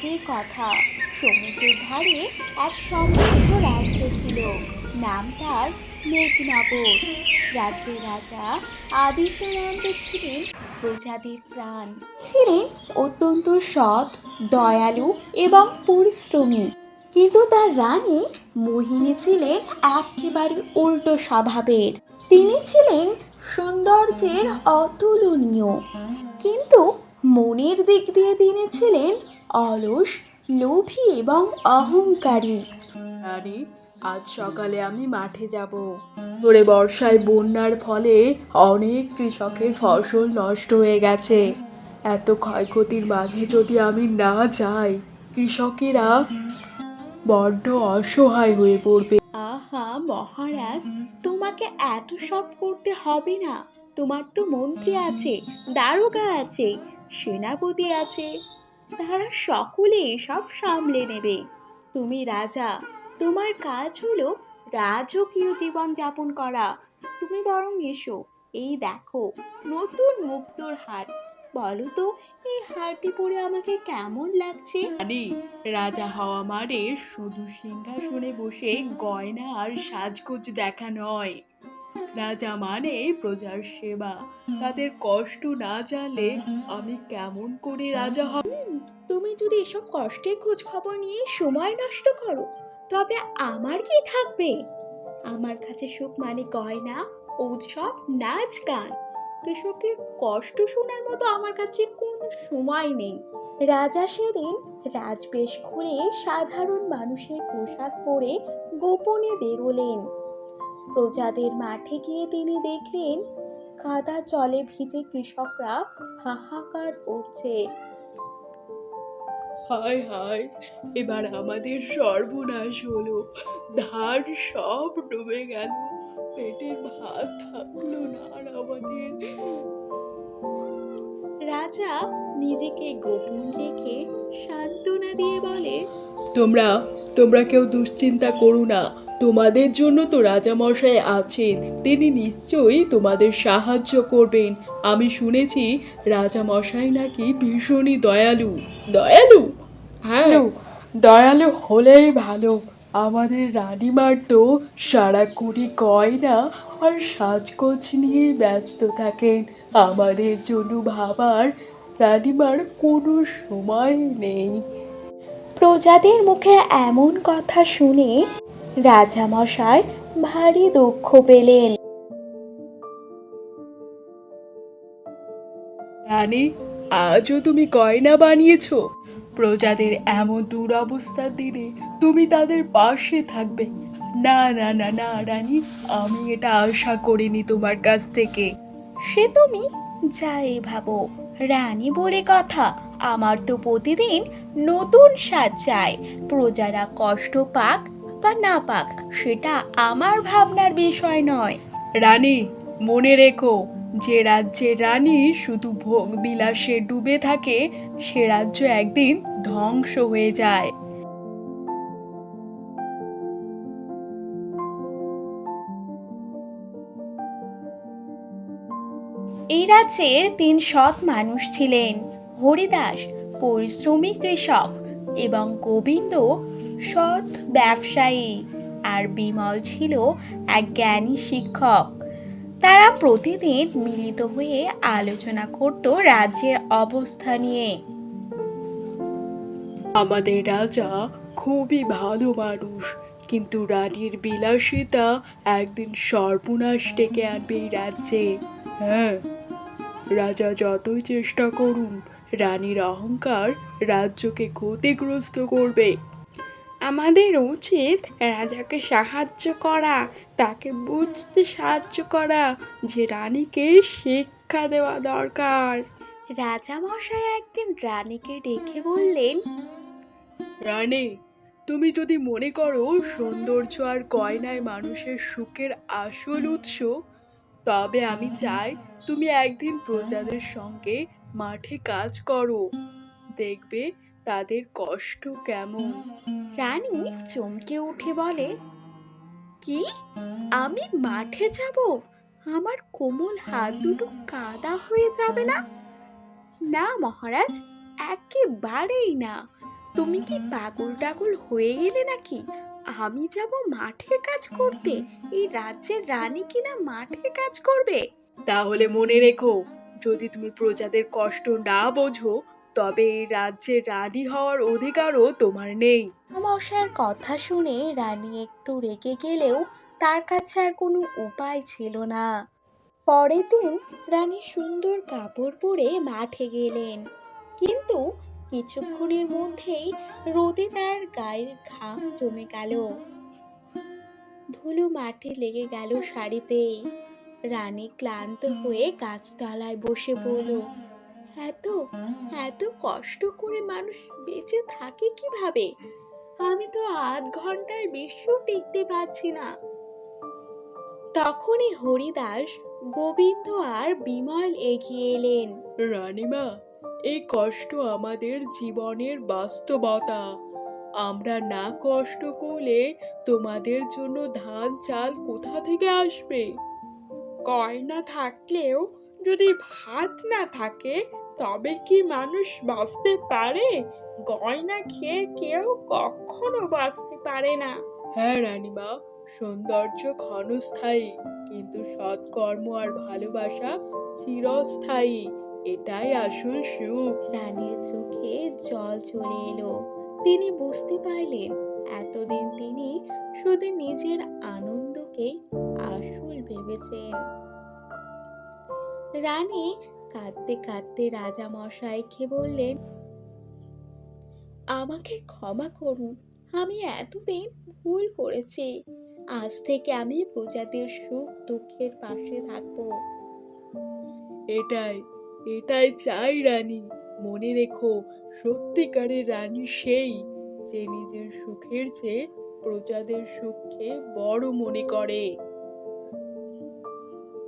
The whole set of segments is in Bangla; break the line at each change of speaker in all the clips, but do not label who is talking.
আগের কথা। সমুদ্রের ধারে এক সমৃদ্ধ রাজ্য ছিল। নাম তার মেঘনগর। রাজ্যের রাজা আদিত্যনন্দ ছিলেন প্রজাদের প্রাণ। ছিলেন অত্যন্ত সৎ, দয়ালু এবং পরিশ্রমী। কিন্তু তার রানী মোহিনী ছিলেন একেবারে উল্টো স্বভাবের। তিনি ছিলেন সৌন্দর্যের অতুলনীয়। কিন্তু মনের দিক দিয়ে তিনি ছিলেন অলস লোভী এবং অহংকারী।
আরে আজ সকালে আমি মাঠে যাব। ধরে বর্ষায় বন্যার ফলে অনেক কৃষকের ফসল নষ্ট হয়ে গেছে। এত ক্ষয়ক্ষতির মাঝে যদি আমি না যাই কৃষকেরা বড্ড অসহায় হয়ে পড়বে।
আহা মহারাজ তোমাকে এত সব করতে হবে না। তোমার তো মন্ত্রী আছে দারোগা আছে সেনাপতি আছে। তারা সকলে সব সামলে নেবে। তুমি রাজা, তোমার কাজ হলো রাজকীয় জীবন যাপন করা। তুমি বরং এসো, এই দেখো, নতুন মুক্তোর হার। বলো তো, এই হারটি পরে আমাকে কেমন লাগছে?
রানী রাজা হওয়া মারে শুধু সিংহাসনে বসে গয়না আর সাজগোজ দেখা নয়। রাজা মানে প্রজার সেবা। তাদের কষ্ট না জানলে আমি কেমন করে রাজা হব?
তুমি যদি এসব কষ্টের খোঁজ খবর নিয়ে সময় নষ্ট করো, তবে আমার কি থাকবে? আমার কাছে সুখ মানে গয়না, উৎসব, নাচ, গান। কৃষকের কষ্ট শোনার মতো আমার কাছে কোনো সময় নেই। রাজা সেদিন রাজবেশ খুলে সাধারণ মানুষের পোশাক পরে গোপনে বেরোলেন। প্রজাদের মাঠে গিয়ে তিনি দেখলেন কাদা জলে ভিজে কৃষকরা হাহাকার করছে।
হায় হায় এবার আমাদের সর্বনাশ হলো। ধান সব ডুবে গেল। পেটের ভাত থাকল না আর আমাদের।
রাজা নিজেকে গোপন রেখে সান্ত্বনা দিয়ে বলে
তোমরা তোমরা কেউ দুশ্চিন্তা করো না। তোমাদের জন্য তো রাজামশাই আছেন। তিনি নিশ্চয়ই তোমাদের সাহায্য করবেন। আমি শুনেছি রাজামশাই নাকি ভীষণই দয়ালু। দয়ালু? হ্যাঁ দয়ালু। হলেই ভালো। আমাদের রানীমার তো সারা কুড়ি গয়না আর সাজগোজ নিয়ে ব্যস্ত থাকেন। আমাদের জন্য ভাবার রানীমার কোনো সময় নেই।
প্রজাদের মুখে এমন কথা শুনে রাজামশাই ভারী দুঃখ পেলেন।
রানী আজও তুমি গয়না বানিয়েছো? প্রজাদের এমন দুরবস্থার দিনে তুমি তাদের পাশে থাকবে। না না না না রানী আমি এটা আশা করিনি তোমার কাছ থেকে।
সে তুমি যাই ভাবো। রানী বলে কথা, আমার তো প্রতিদিন নতুন সাজ চাই। প্রজারা কষ্ট পাক বা না পাক, সেটা আমার ভাবনার বিষয় নয়।
রানী, মনে রেখো, যে রাজ্যের রানী শুধু ভোগ বিলাসে ডুবে থাকে, সে রাজ্য একদিন ধ্বংস হয়ে যায়।
এই রাজ্যের তিন সৎ মানুষ ছিলেন হরিদাস, পরিশ্রমী কৃষক এবং গোবিন্দ সৎ ব্যবসায়ী আর বিমল ছিল এক জ্ঞানী শিক্ষক। তারা প্রতিদিন মিলিত হয়ে আলোচনা করত রাজ্যের অবস্থা নিয়ে।
আমাদের রাজা খুবই ভালো মানুষ, কিন্তু রানীর বিলাসিতা একদিন সর্বনাশ ডেকে আনবে এই রাজ্যে। হ্যাঁ। রাজা যতই চেষ্টা করুন রানীর অহংকার রাজ্যকে ক্ষতিগ্রস্ত করবে।
আমাদের উচিত রাজাকে সাহায্য করা তাকে বুঝতে সাহায্য করা যে রানীকে শিক্ষা দেওয়া দরকার।
রাজামশাই একদিন রানীকে ডেকে বললেন
রানী তুমি যদি মনে করো সৌন্দর্য আর গয়নায় মানুষের সুখের আসল উৎস তবে আমি চাই তুমি একদিন প্রজাদের সঙ্গে মাঠে কাজ করো। দেখবে তাদের কষ্ট কেমন।
রানী চমকে উঠে বলে কি? আমি মাঠে যাব? আমার কোমল হাত দুটো কাদা হয়ে যাবে না? না মহারাজ একেবারেই না। তুমি কি পাগল টাগল হয়ে গেলে নাকি? আমি যাব মাঠে কাজ করতে? এই রাজ্যের রানী কিনা মাঠে কাজ করবে?
তাহলে মনে রেখো যদি তুমি প্রজাদের কষ্ট না বোঝো তবে এই রাজ্যের রানী হওয়ার অধিকারও তোমার নেই।
মশার কথা শুনে রানী একটু রেগে গেলেও তার কাছে আর কোনো উপায় ছিল না। পরের দিন রানী সুন্দর কাপড় পরে মাঠে গেলেন। কিন্তু কিছুক্ষণের মধ্যেই রোদে তার গায়ের ঘাম জমে গেল। ধুলো মাঠে লেগে গেল শাড়িতেই রানী ক্লান্ত হয়ে গাছতলায় বসে পড়ল এত এত কষ্ট করে মানুষ বেঁচে থাকে কীভাবে? আমি তো আধ ঘণ্টার বেশিও টিকতে পারছি না। তখনই হরিদাস, গোবিন্দ আর বিমল এগিয়ে এলেন।
রানীমা এই কষ্ট আমাদের জীবনের বাস্তবতা। আমরা না কষ্ট করলে তোমাদের জন্য ধান, চাল কোথা থেকে আসবে?
গয়না থাকলেও যদি ভাত না থাকে, তবে কি মানুষ বাঁচতে পারে? গয়না খেয়ে কেউ কখনো বাঁচতে পারে না।
হ্যাঁ রানীমা, সৌন্দর্য ক্ষণস্থায়ী, কিন্তু সৎকর্ম আর ভালোবাসা চিরস্থায়ী। এটাই আসল সুখ
রানীর চোখে জল চলে এলো। তিনি বুঝতে পারলেন এতদিন তিনি শুধু নিজের আনন্দকে আসল ভেবেছেন। রানী কাঁদতে কাঁদতে রাজা মশাইকে বললেন আমাকে ক্ষমা করুন আমি এতদিন ভুল করেছি। আজ থেকে আমি প্রজাদের সুখ দুঃখের পাশে থাকব।
এটাই এটাই চাই রানী। মনে রেখো, সত্যিকারের রানী সেই যে নিজের সুখের চেয়ে প্রজাদের সুখকে বড় মনে করে।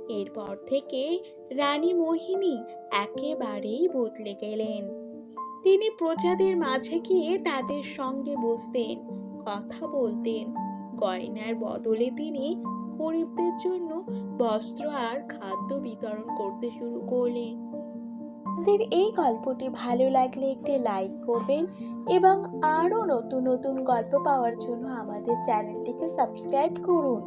এরপর থেকে রানী মোহিনী একেবারেই বদলে গেলেন। তিনি প্রজাদের মাঝে গিয়ে তাদের সঙ্গে বসতেন, কথা বলতেন। গয়নার বদলে তিনি গরিবদের জন্য বস্ত্র আর খাদ্য বিতরণ করতে শুরু করলেন। আমাদের এই গল্পটি ভালো লাগলে একটি লাইক করবেন এবং আরও নতুন নতুন গল্প পাওয়ার জন্য আমাদের চ্যানেলটিকে সাবস্ক্রাইব করুন।